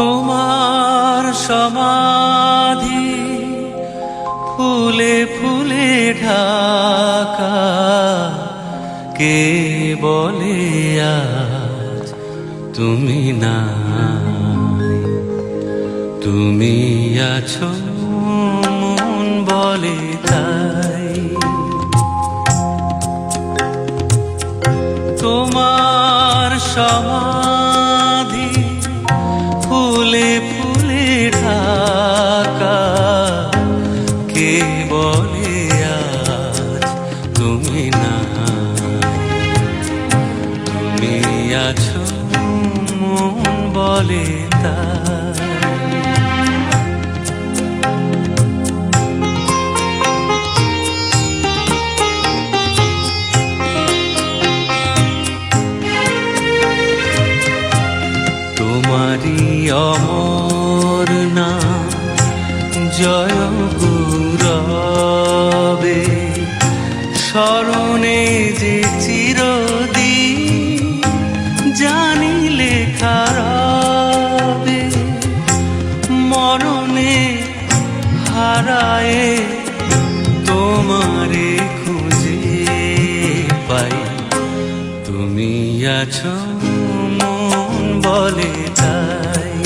তোমার সমাধি ফুলে ফুলে ঢাকা, কে বলে আজ তুমি না তুমি আছো, মন বলে তাই। বলে তাই তোমারি অমর নাম জয় গুরবে। স্মরণে যে চিরদি জানি আছো মন বলে তাই।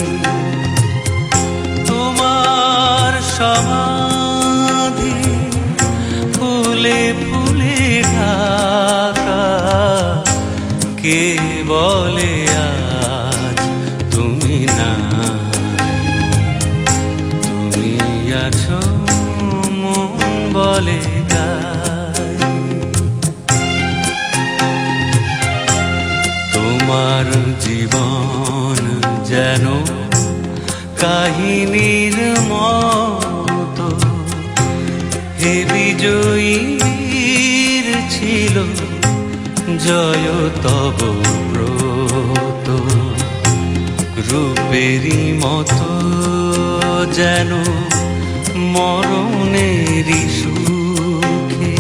তোমার সমাধি ফুলে ফুলে ঢাকা, কে বলে আজ তুমি না? তুমি আছো, মন বলে তাই। তোমার জীবন যেন কাহিনীর মতো। হে বিজয়ীর ছিল জয় তব ব্রত। রূপেরই মতো যেন মরণেরই সুখে।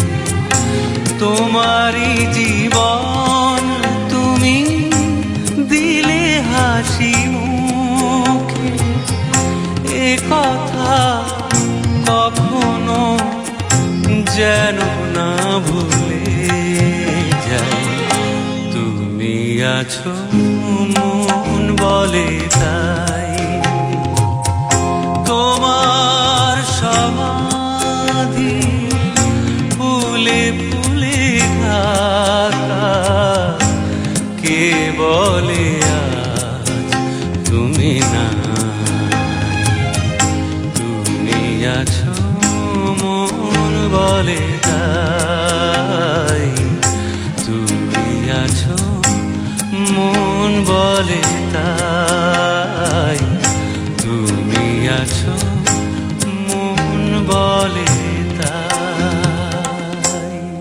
তোমারই কথা কখনো যেন না ভুলে যাই। তুমি আছো, মন বলে তাই। তোমার সমাধি ফুলে ফুলে ঢাকা কে বলে? আছো মন বলে তাই। তুমি আছো মন বলে তাই। তুমি আছো মন বলে